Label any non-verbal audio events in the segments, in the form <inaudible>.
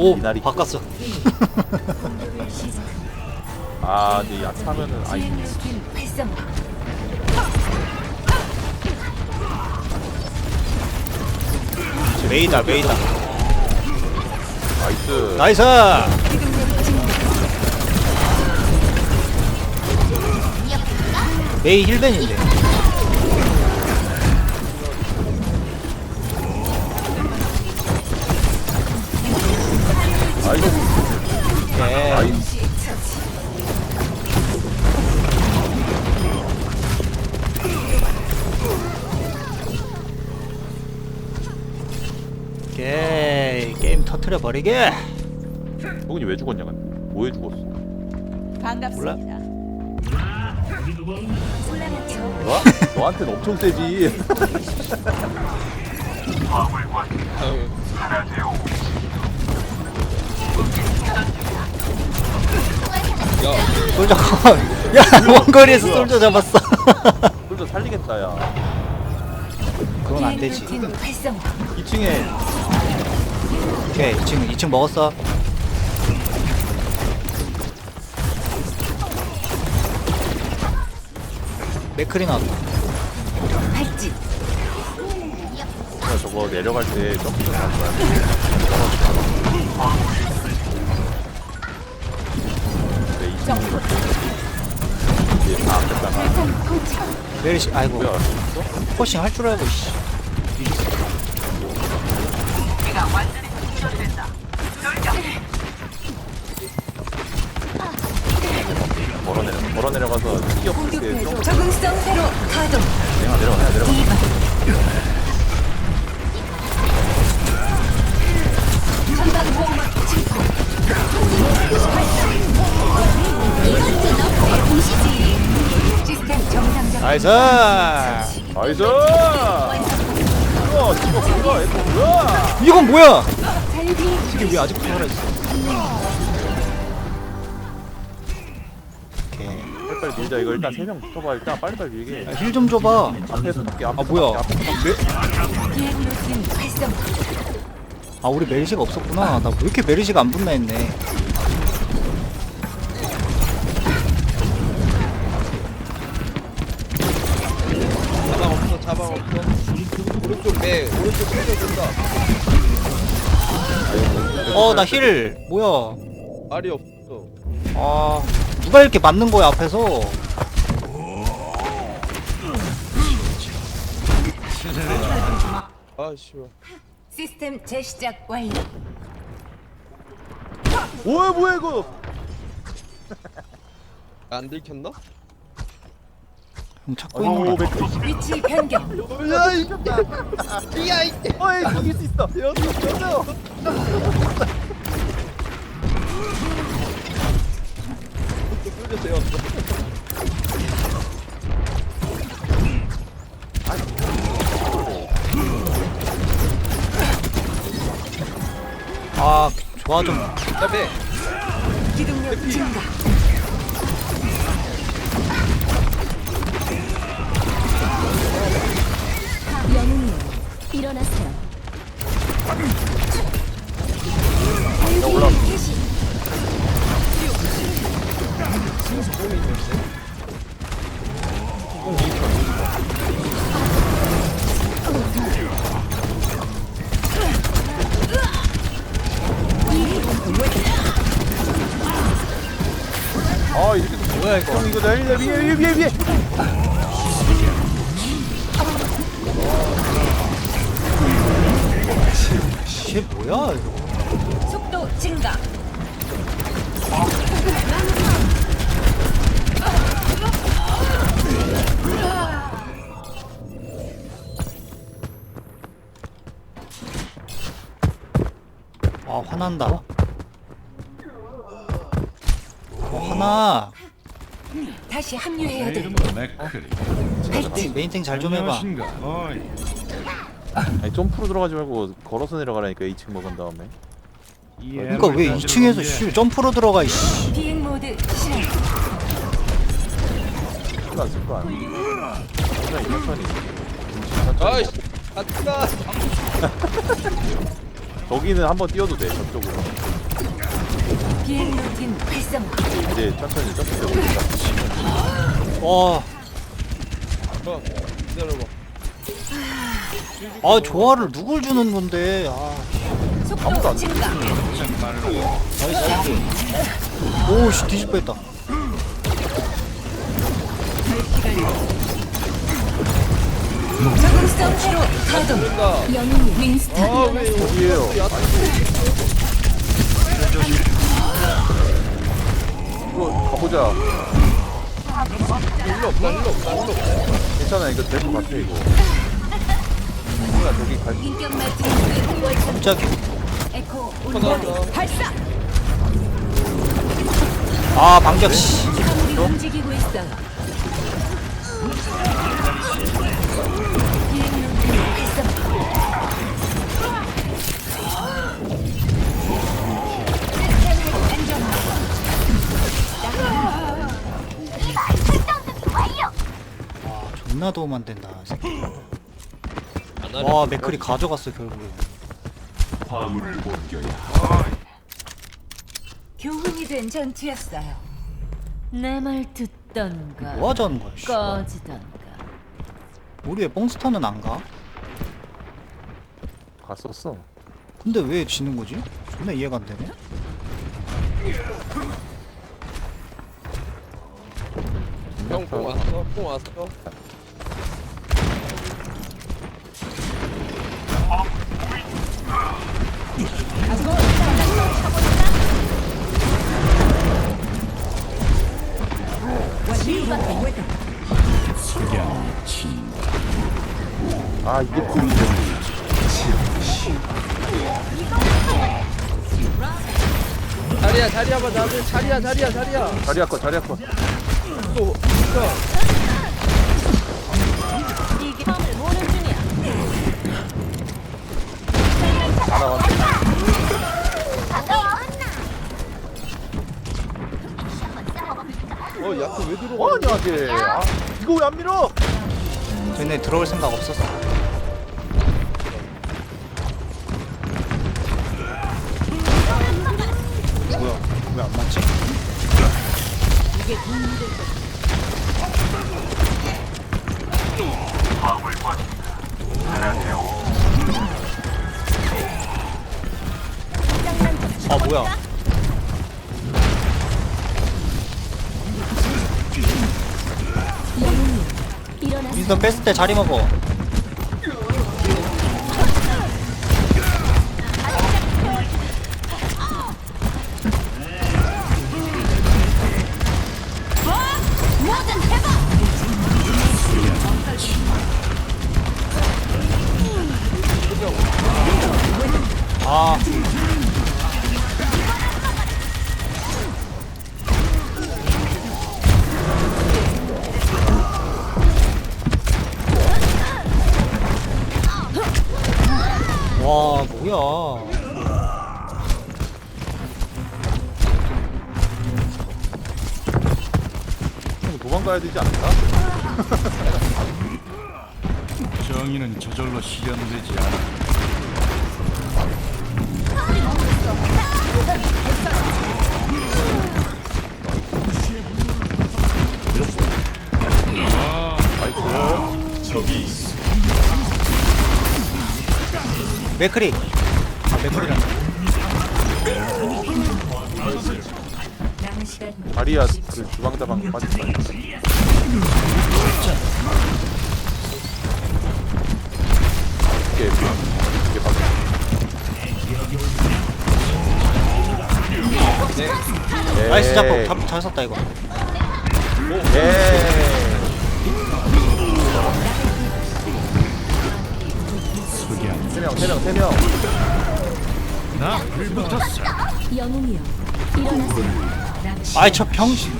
오 미나리. 바꿨어. <laughs> 아 근데 약하면은 아이. 메이다 메이다. 나이스. 나이스! 메이 힐벤인데 터트려 버리게. 형이 왜 죽었냐 근데? 뭐해 죽었어? 반갑습니다. 너? 너한테는 엄청 세지. 솔저 야 원거리에서 솔저 잡았어. <laughs> 솔저 살리겠다 야. 그건 안 되지. 2층에 오케이 2층 2층 먹었어. 맥크리 나왔다 그냥 저거 내려갈 때 점프 좀할 거야? 네, 이 친구 이제 다 앞에다가 메리시 아이고. 뭐야 있어? 포싱 할 줄 알고 씨. 걸어 내려 걸어 내려가서 뛰어 볼때 점프 적응성 새로 가동. 내가 내려가 내려가. 시스템 정상적. 나이스! 나이스! 뭐야 이거 뭐야? 이거 뭐야? 이건 뭐야? 이게 왜 아직도 살아있어 빨리빨리 밀자. 이거 일단 세 명 붙어봐. 일단 빨리빨리 밀게. 힐 좀 줘봐. 앞에서 밖에 앞에서 아, 뭐야. 밖에, 앞에서 밖에. 비행로진 활성. 아 우리 메리시가 없었구나. 나 왜 이렇게 메리시가 안 붙나 했네. 자방 없어 자방 없어. 오른쪽 매 오른쪽 쏘져 준다. 어 나 힐. 뭐야? 말이 없어. 아 누가 이렇게 맞는 거야 앞에서 아 씨발 시스템 재시작 완료. 뭐야 뭐야 이거 안 들켰나? 형 찾고 있는 오거 맥주 위치 변경. 야 이겼다 이야 이 어이 이길 수 있어 여기 있어 재웠어 아 좋아 좀 야매 기동력 증가. 영웅님 일어나세요. 올라 위에 위에 위에 위에. 씨 뭐야 이거? 속도 증가. 아 화난다. 어, 화나 다시 합류해야 돼. 메인, 메인탱 잘 좀 해봐. 아니 점프로 들어가지 말고 걸어서 내려가라니까 2층 먹은 다음에. 그러니까 왜 2층에서 씨 점프로 들어가 이씨. 비행 모드 실행. 쓸거 안 쓸거 안 천천히 천천히 아이씨 아 뜨다 저기는 한번 뛰어도 돼 저쪽으로 비행 루틴 활성화. 이제 천천히 점프되고 있다 와, 어 기다려봐 아 조화를 누굴 주는 건데? 아, 아무도 속도 안 증가. 오씨 뒤질 뻔했다. 적응성 회로 가동. 영웅이여 윈스턴. 아왜 어디에요? 이거 가보자 힐러 없다 힐러 없다 힐러 없다 괜찮아 이거 될 것 같아 이거 뭔가 저기 갈 인격 월성 갑자기. 에코 발사. 아 반격 씨. 사물이 움직이고 있어 존나 도움 안 된다. 새끼. 와 맥클이 가져갔어 결국에. 교훈이 된 전투였어요. 내 말 듣던가 뭐 하자는 거야? 씨. 꺼지던가 우리 왜 뽕스터는 안 가? 갔었어 근데 왜 지는 거지? 존나 이해가 안 되네. 형 뽕 왔어 뽕 왔어 아 이게 콩이지 자리야 자리야 봐 자리야 자리야 자리야 자리야. 자리 아까 자리 아까 또 진짜. 모는 중이야 어 야크 왜 들어가? 아니야 쟤 아, 이거 왜 안 밀어? 쟤네 들어올 생각 없었어. 아 뭐야? 윈스턴 뺐을 때 자리 먹어. 와 뭐야? 형 도망가야 되지 않나? 정의는 저절로 실현되지 않아. 맥크리. 아 맥크리란. 남은 시간 자리야 그 주방자방 빠졌다 이게 이게 나이스 잡고 잘, 잘 썼다 이거. 예. 세 명, 세 명, 세 명. 나 불붙었어. 영웅이여 일어나세요 아이 저 병신.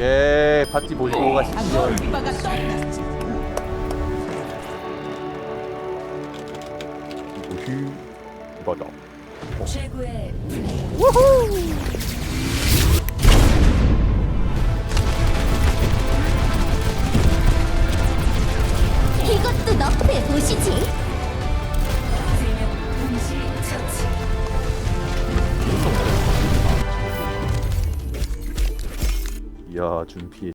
예, 파티 보시고 가시죠. 이거다. 최고의 우후! 이것도 너프해 보시지. 야 준피